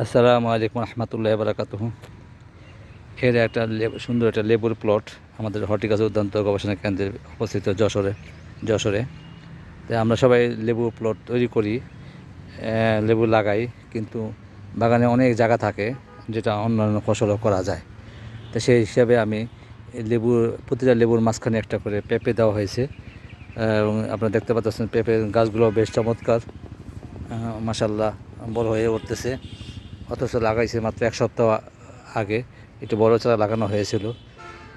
আসসালামু আলাইকুম রহমতুল্লাহ বারাকাতুহ। এর একটা সুন্দর একটা লেবুর প্লট আমাদের হর্টিকালচার উদ্যান্ত গবেষণা কেন্দ্রে অবস্থিত যশোরে যশোরে। তাই আমরা সবাই লেবু প্লট তৈরি করি লেবু লাগাই, কিন্তু বাগানে অনেক জায়গা থাকে যেটা অন্যান্য ফসলও করা যায়। তো সেই হিসাবে আমি লেবুর, প্রতিটা লেবুর মাঝখানে একটা করে পেঁপে দেওয়া হয়েছে। এবং আপনারা দেখতে পাচ্ছেন পেঁপে গাছগুলো বেশ চমৎকার। মাসাল্লাহ বড় হয়ে উঠতেছে। অথচ লাগাইছে মাত্র এক সপ্তাহ আগে। একটু বড় চারা লাগানো হয়েছিল।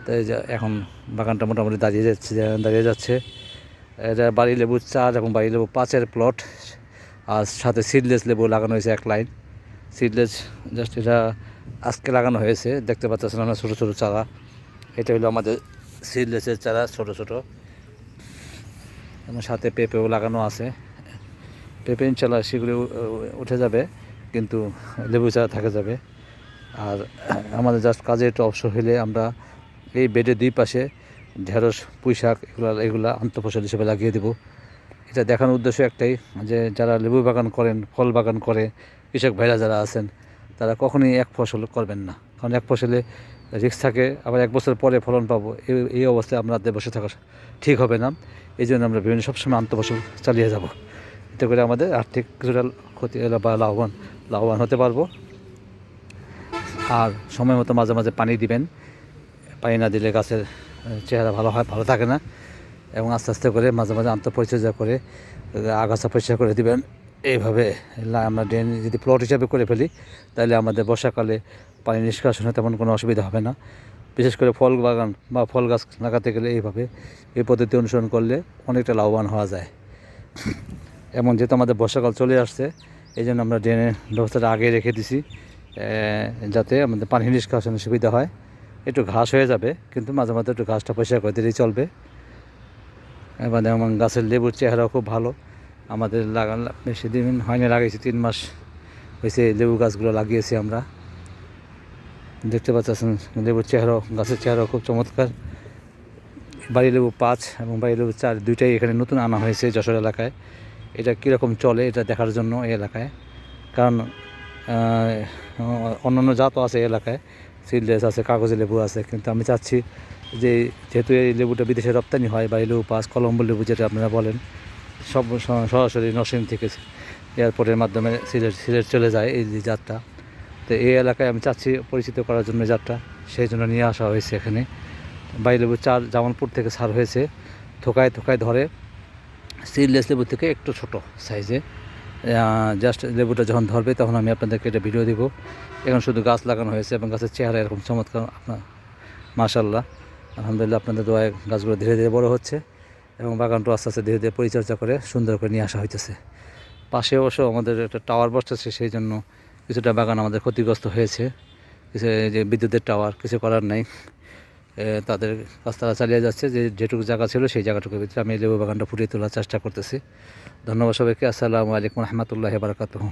তাই এখন বাগানটা মোটামুটি দাঁড়িয়ে যাচ্ছে দাঁড়িয়ে যাচ্ছে। এটা বাড়ি লেবু চার এবং বাড়ি লেবু পাঁচের প্লট আর সাথে সিডলেস লেবু লাগানো হয়েছে এক লাইন সিডলেস জাস্ট এটা আজকে লাগানো হয়েছে, দেখতে পাচ্ছেন আমরা ছোটো ছোটো চারা। এটা হলো আমাদের সিডলেসের চারা, ছোটো ছোটো। এবং সাথে পেঁপেও লাগানো আছে। পেঁপে ইনশাল্লাহ সেগুলো উঠে যাবে। কিন্তু লেবু চারা থাকে যাবে। আর আমাদের জাস্ট কাজে একটু অবসর হলে আমরা এই বেডের দুই পাশে ঢেঁড়স পুঁই শাক এগুলো এগুলো আন্তঃফসল হিসেবে লাগিয়ে দেবো। এটা দেখানোর উদ্দেশ্য একটাই যে যারা লেবু বাগান করেন, ফল বাগান করে, কৃষক ভাইরা যারা আছেন, তারা কখনই এক ফসল করবেন না। কারণ এক ফসলে রিস্ক থাকে, আবার এক বছর পরে ফলন পাবো এই এই অবস্থায় আমাদের বসে থাকা ঠিক হবে না। এই জন্য আমরা বিভিন্ন সবসময় আন্তঃফসল চালিয়ে যাব। এতে করে আমাদের আর্থিক কিছুটা ক্ষতি বা লাভবান লাভবান হতে পারব। আর সময় মতো মাঝে মাঝে পানি দিবেন। পানি না দিলে গাছের চেহারা ভালো হয়, ভালো থাকে না। এবং আস্তে আস্তে করে মাঝে মাঝে আন্তঃপরিচর্যা করে, আগাছা পরিষ্কার করে দিবেন। এইভাবে আমরা ড্রেন যদি প্লট হিসাবে করে ফেলি, তাহলে আমাদের বর্ষাকালে পানি নিষ্কাশনে তেমন কোনো অসুবিধা হবে না। বিশেষ করে ফল বাগান বা ফল গাছ লাগাতে গেলে এইভাবে এই পদ্ধতি অনুসরণ করলে অনেকটা লাভবান হওয়া যায়। এমন যেহেতু আমাদের বর্ষাকাল চলে আসছে এই জন্য আমরা ড্রেনের ব্যবস্থাটা আগে রেখে দিছি যাতে আমাদের পানি নিষ্কাশনের সুবিধা হয়। একটু ঘাস হয়ে যাবে, কিন্তু মাঝে মাঝে একটু ঘাসটা পরিষ্কার করে দিলেই চলবে। এবার যেমন গাছের লেবুর চেহারাও খুব ভালো। আমাদের লাগান, বেশি দিন হয়নি লাগাইছি তিন মাস হয়েছে লেবু গাছগুলো লাগিয়েছি আমরা। দেখতে পাচ্ছেন, লেবুর চেহারাও, গাছের চেহারাও খুব চমৎকার। বাড়ি লেবু পাঁচ এবং বাড়ি লেবু চার, দুইটাই এখানে নতুন আনা হয়েছে যশোর এলাকায়। এটা কীরকম চলে এটা দেখার জন্য এই এলাকায়? কারণ অন্যান্য জাতও আছে এলাকায়। সিলডেস আছে, কাগজি লেবু আছে, কিন্তু আমি চাচ্ছি যে যেহেতু এই লেবুটা বিদেশে রপ্তানি হয়, বা এই লেবু পাস, কলম্বো লেবু যেটা আপনারা বলেন, সব সরাসরি নরসিং থেকে এয়ারপোর্টের মাধ্যমে সিলেট সিলেট চলে যায় এই যে জাতটা তো এই এলাকায় আমি চাচ্ছি পরিচিত করার জন্য জাতটা সেই জন্য নিয়ে আসা হয়েছে এখানে। বাই লেবু চার জামালপুর থেকে সার হয়েছে, থোকায় থোকায় ধরে সিডলেস লেবু থেকে একটু ছোট সাইজে জাস্ট লেবুটা যখন ধরবে তখন আমি আপনাদেরকে এটা ভিডিও দিব। এখন শুধু গাছ লাগানো হয়েছে এবং গাছের চেহারা এরকম চমৎকার আপনার মাশাল্লাহ আলহামদুলিল্লাহ আপনাদের দোয়ায় গাছগুলো ধীরে ধীরে বড় হচ্ছে এবং বাগানটা আস্তে আস্তে ধীরে ধীরে পরিচর্যা করে সুন্দর করে নিয়ে আসা হইতেছে। পাশে অবশ্য আমাদের একটা টাওয়ার বসতেছে, সেই জন্য কিছুটা বাগান আমাদের ক্ষতিগ্রস্ত হয়েছে। কিছু যে বিদ্যুতের টাওয়ার কিছু করার নাই। তাদের কাজ তারা চালিয়ে যাচ্ছে, যে যেটুকু জায়গা ছিল সেই জায়গাটুকুর ভিতরে আমি লেবু বাগানটা ফুটিয়ে তোলার চেষ্টা করতেছি। ধন্যবাদ সবাইকে, আসসালামু আলাইকুম রহমতুল্লাহ বারকাতুহ।